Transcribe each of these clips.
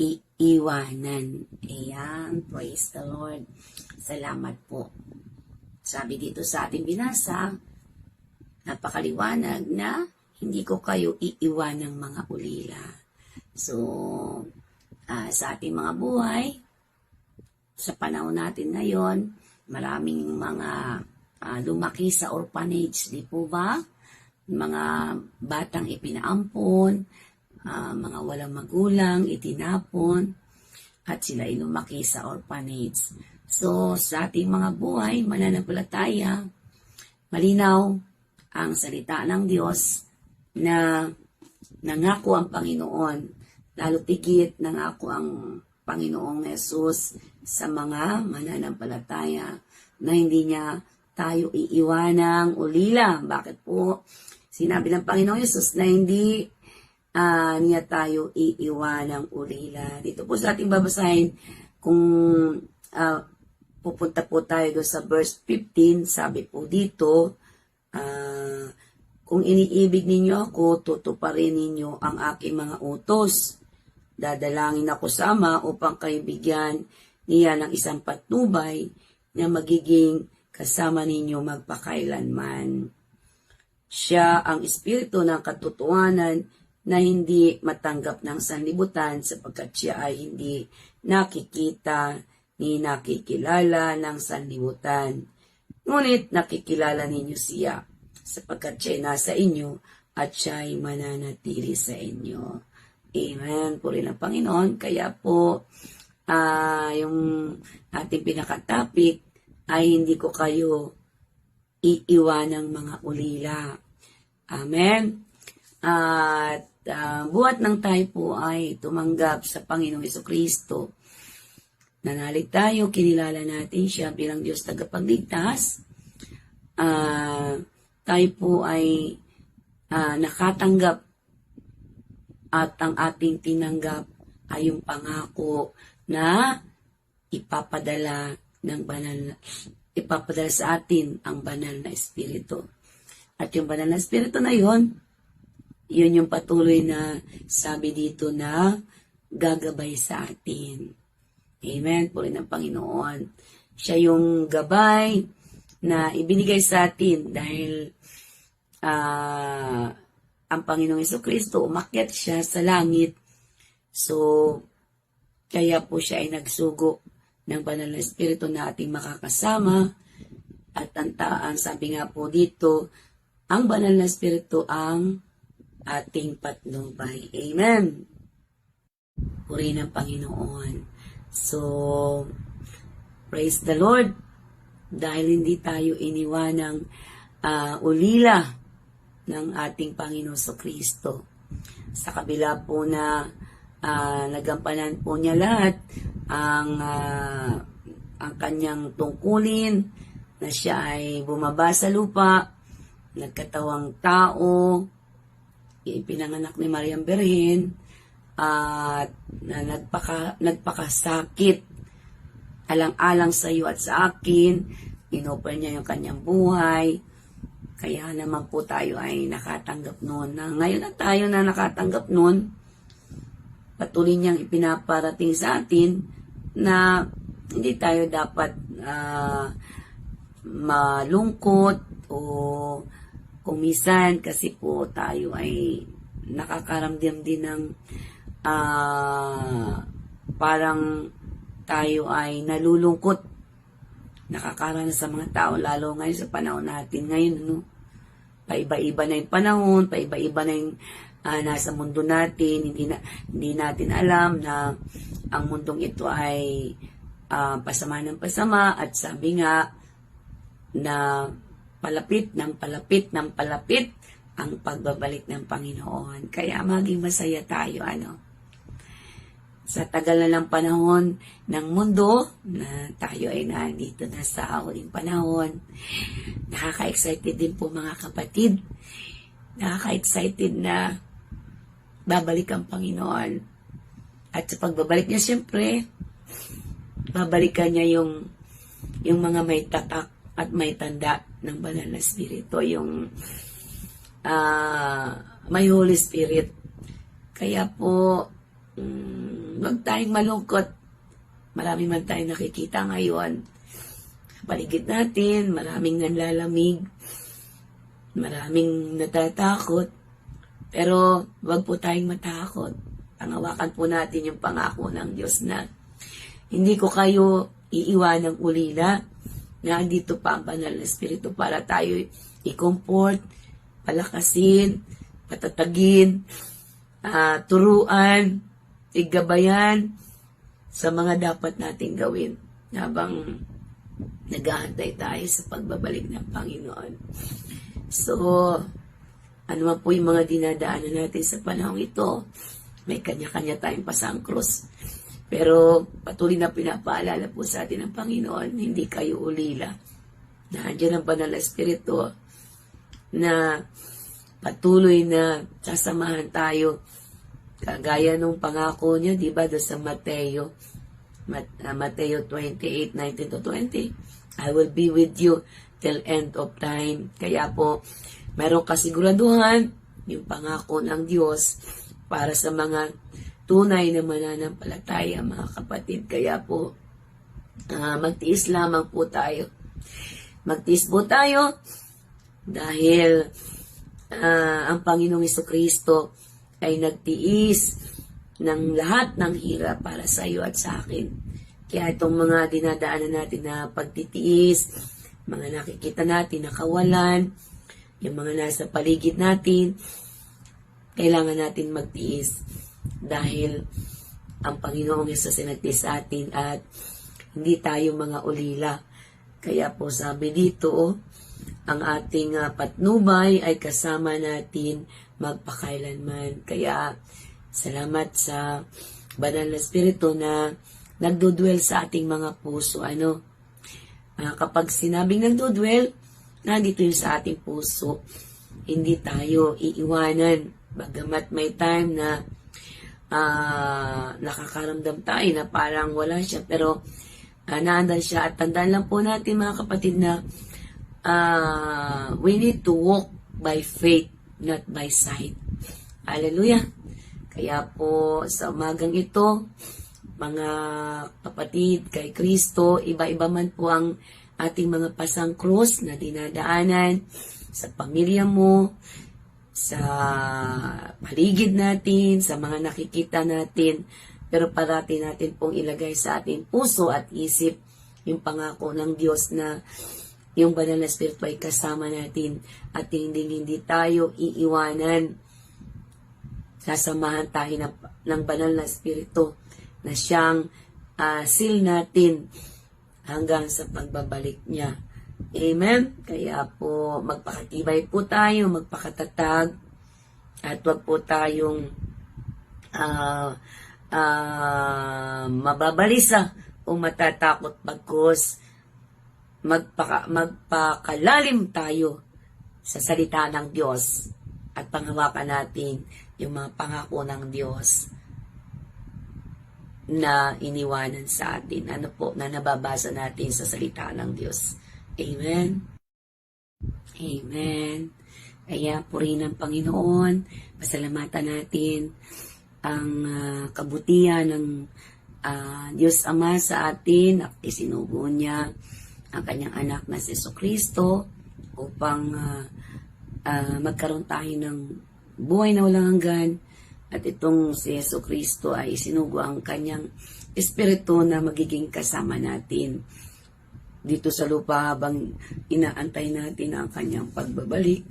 iiwanan. Ayan, praise the Lord. Salamat po. Sabi dito sa ating binasa, napakaliwanag na hindi ko kayo iiwan ng mga ulila. So, ah, sa ating mga buhay, sa panahon natin ngayon, maraming mga ah, lumaki sa orphanage, di po ba? Mga batang ipinaampon, ah, mga walang magulang, itinapon, at sila ay lumaki sa orphanage. So, sa ating mga buhay, mananampalataya, malinaw ang salita ng Diyos na nangako ang Panginoon, lalo tigit nangako ang Panginoong Yesus sa mga mananampalataya na hindi niya tayo iiwanang ulila. Bakit po? Sinabi ng Panginoong Yesus na hindi ah, niya tayo iiwanang ulila. Dito po sa ating babasahin, kung ah, pupunta po tayo doon sa verse 15, sabi po dito, ah, kung iniibig ninyo ako, tutuparin ninyo ang aking mga utos. Dadalangin ako sa Ama upang kayo bigyan niya ng isang patnubay na magiging kasama ninyo magpakailanman. Siya ang espiritu ng katotohanan na hindi matanggap ng sanlibutan sapagkat siya ay hindi nakikita ni nakikilala ng sanlibutan. Ngunit nakikilala ninyo siya sapagkat siya ay nasa inyo at siya ay mananatili sa inyo. Amen. Puri ng Panginoon. Kaya po, ah yung ating pinakatapik ay hindi ko kayo iiwanang mga ulila. Amen. At ah, buhat ng tayo po ay tumanggap sa Panginoong Yeso Kristo. Nanalig tayo, kinilala natin siya bilang Diyos tagapagligtas. Ah, tayo po ay ah, nakatanggap at ang ating tinanggap ay yung pangako na ipapadala ng banal na, ipapadala sa atin ang banal na espiritu. At yung banal na espiritu na yon, yun yung patuloy na sabi dito na gagabay sa atin. Amen. Puri ng Panginoon. Siya yung gabay na ibinigay sa atin dahil ah ang Panginoong Yeso Kristo, umakyat siya sa langit. So, kaya po siya ay nagsugo ng banal na espiritu na ating makakasama. At ang taan, sabi nga po dito, ang banal na espiritu ang ating patnubay. Amen. Puri ng Panginoon. So, praise the Lord. Dahil hindi tayo iniwanang ah, ulila ng ating Panginoon sa Kristo. Sa kabila po na ah, nagampanan po niya lahat ang ah, ang kanyang tungkulin na siya ay bumaba sa lupa, nagkatawang tao, ipinanganak ni Mariam Berhin, at na nagpaka, nagpakasakit. Alang-alang sa iyo at sa akin, inoffer niya yung kanyang buhay, kaya naman po tayo ay nakatanggap noon. Na ngayon na tayo na nakatanggap noon, patuloy niyang ipinaparating sa atin na hindi tayo dapat ah, malungkot o kumisan kasi po tayo ay nakakaramdam din ng ah, parang tayo ay nalulungkot nakakaranas sa mga tao, lalo ngayon sa panahon natin ngayon, ano, paiba-iba na yung panahon, paiba-iba na yung ah, nasa mundo natin, hindi, na, hindi natin alam na ang mundong ito ay ah, pasama ng pasama. At sabi nga na palapit ng palapit ng palapit ang pagbabalik ng Panginoon. Kaya maging masaya tayo, ano, sa tagal na ng panahon ng mundo na tayo ay nandito na sa huling panahon. Nakaka-excited din po mga kapatid. Nakaka-excited na babalik ang Panginoon. At sa pagbabalik niya, siyempre, babalikan niya yung yung mga may tatak at may tanda ng banal na spirito, yung ah may Holy Spirit. Kaya po, mm, huwag tayong malungkot. Marami man tayong nakikita ngayon. Paligid natin, maraming nanlalamig. Maraming natatakot. Pero wag po tayong matakot. Pangawakan po natin yung pangako ng Diyos na hindi ko kayo iiwan ng ulila na andito pa ang banal na Espiritu para tayo i-comfort, palakasin, patatagin, ah, turuan, igabayan sa mga dapat nating gawin habang naghahantay tayo sa pagbabalik ng Panginoon. So, ano man po yung mga dinadaanan natin sa panahong ito, may kanya-kanya tayong pasang krus. Pero patuloy na pinapaalala po sa atin ng Panginoon, hindi kayo ulila. Nandiyan ang banal na Espiritu na patuloy na sasamahan tayo. Kagaya nung pangako niya, di ba, sa Mateo, Mat- uh, Mateo 28, 19 to 20. I will be with you till end of time. Kaya po, meron kasiguraduhan yung pangako ng Diyos para sa mga tunay na mananampalataya, mga kapatid. Kaya po, ah, magtiis lamang po tayo. Magtiis po tayo dahil ah, ang Panginoong Iso Kristo ay nagtiis ng lahat ng hirap para sa iyo at sa akin. Kaya itong mga dinadaanan natin na pagtitiis, mga nakikita natin na kawalan, yung mga nasa paligid natin, kailangan natin magtiis dahil ang Panginoong Yesus ay nagtiis sa atin at hindi tayo mga ulila. Kaya po sabi dito, oh, ang ating ah, patnubay ay kasama natin magpakailanman. Kaya salamat sa banal na spirito na nagdudwell sa ating mga puso. Ano? Ah, kapag sinabing nagdudwell, nandito yun sa ating puso. Hindi tayo iiwanan. Bagamat may time na ah, nakakaramdam tayo na parang wala siya. Pero uh, naandal siya. At tandaan lang po natin mga kapatid na ah, we need to walk by faith, not by sight. Hallelujah. Kaya po sa umagang ito, mga kapatid kay Kristo, iba-iba man po ang ating mga pasang krus na dinadaanan sa pamilya mo, sa paligid natin, sa mga nakikita natin, pero parati natin pong ilagay sa ating puso at isip yung pangako ng Diyos na yung banal na spirito ay kasama natin at hindi hindi tayo iiwanan. Sasamahan tayo ng, ng banal na spirito na siyang ah, seal natin hanggang sa pagbabalik niya. Amen? Kaya po, magpakatibay po tayo, magpakatatag, at wag po tayong ah ah, mababalisa o matatakot bagkus magpaka, magpakalalim tayo sa salita ng Diyos at panghawakan natin yung mga pangako ng Diyos na iniwanan sa atin. Ano po na nababasa natin sa salita ng Diyos. Amen. Amen. Kaya purihin ng Panginoon, pasalamatan natin ang ah, kabutihan ng ah, Diyos Ama sa atin at isinugo niya ang kanyang anak na si Kristo upang ah, ah, magkaroon tayo ng buhay na walang hanggan at itong si Yeso Kristo ay isinugo ang kanyang espiritu na magiging kasama natin dito sa lupa habang inaantay natin ang kanyang pagbabalik.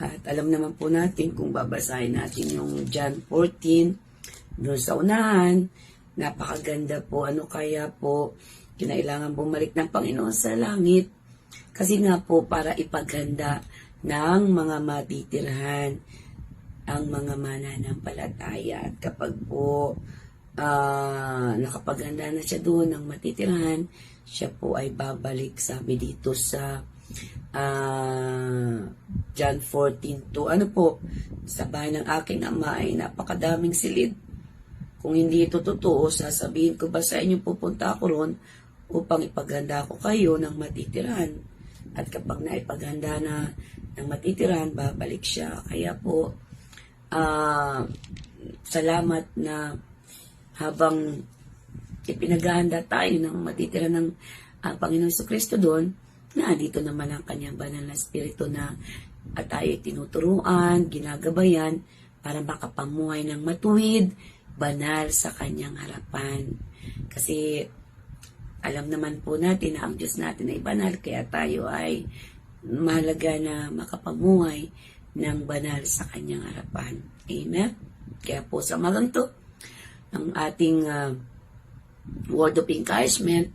At alam naman po natin kung babasahin natin yung John 14 doon sa unahan, napakaganda po. Ano kaya po kinailangan bumalik ng Panginoon sa langit? Kasi nga po para ipaghanda ng mga matitirhan ang mga mananampalataya. At kapag po ah, nakapaghanda na siya doon ng matitirhan, siya po ay babalik, sabi dito sa ah, John 14 to ano po, sa bahay ng aking ama ay napakadaming silid. Kung hindi ito totoo, sasabihin ko ba sa inyo pupunta ako ron upang ipaghanda ko kayo ng matitirahan. At kapag naipaghanda na ng matitirahan, babalik siya. Kaya po, ah, salamat na habang ipinaghahanda tayo ng matitira ng ah, Panginoon sa Kristo doon, na dito naman ang kanyang banal na spirito na at tayo tinuturuan, ginagabayan para makapamuhay ng matuwid, banal sa kanyang harapan. Kasi alam naman po natin na ang Diyos natin ay banal, kaya tayo ay mahalaga na makapamuhay ng banal sa kanyang harapan. Amen? Kaya po sa magang to, ang ating ah, word of encouragement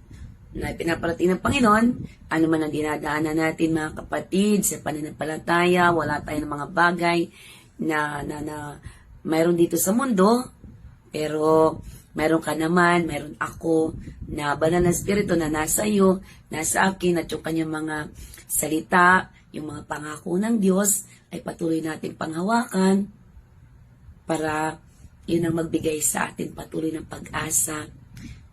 na pinaparating ng Panginoon, ano man ang dinadaanan natin mga kapatid sa pananampalataya, wala tayong mga bagay na, na, na mayroon dito sa mundo, pero meron ka naman, meron ako na banal na spirito na nasa iyo, nasa akin at yung kanyang mga salita, yung mga pangako ng Diyos ay patuloy natin panghawakan para yun ang magbigay sa atin patuloy ng pag-asa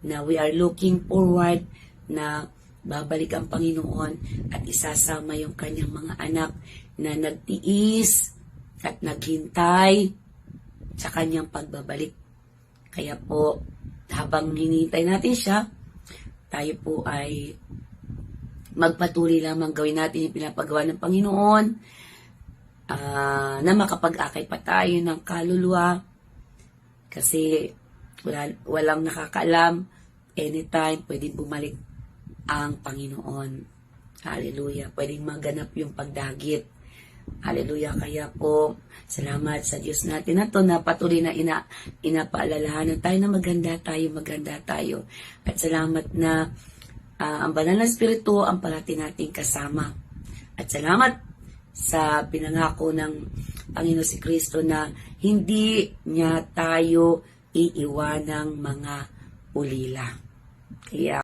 na we are looking forward na babalik ang Panginoon at isasama yung kanyang mga anak na nagtiis at naghintay sa kanyang pagbabalik. Kaya po, habang hinihintay natin siya, tayo po ay magpatuloy lamang gawin natin yung pinapagawa ng Panginoon ah, na makapag-akay pa tayo ng kaluluwa kasi wala, walang nakakaalam anytime pwedeng bumalik ang Panginoon. Hallelujah. Pwedeng maganap yung pagdagit. Hallelujah. Kaya po, salamat sa Diyos natin na to na patuloy na ina, inapaalalahanan tayo na maganda tayo, maganda tayo. At salamat na ah, ang banal na spirito ang parati nating kasama. At salamat sa pinangako ng Panginoon si Kristo na hindi niya tayo iiwanang mga ulila. Kaya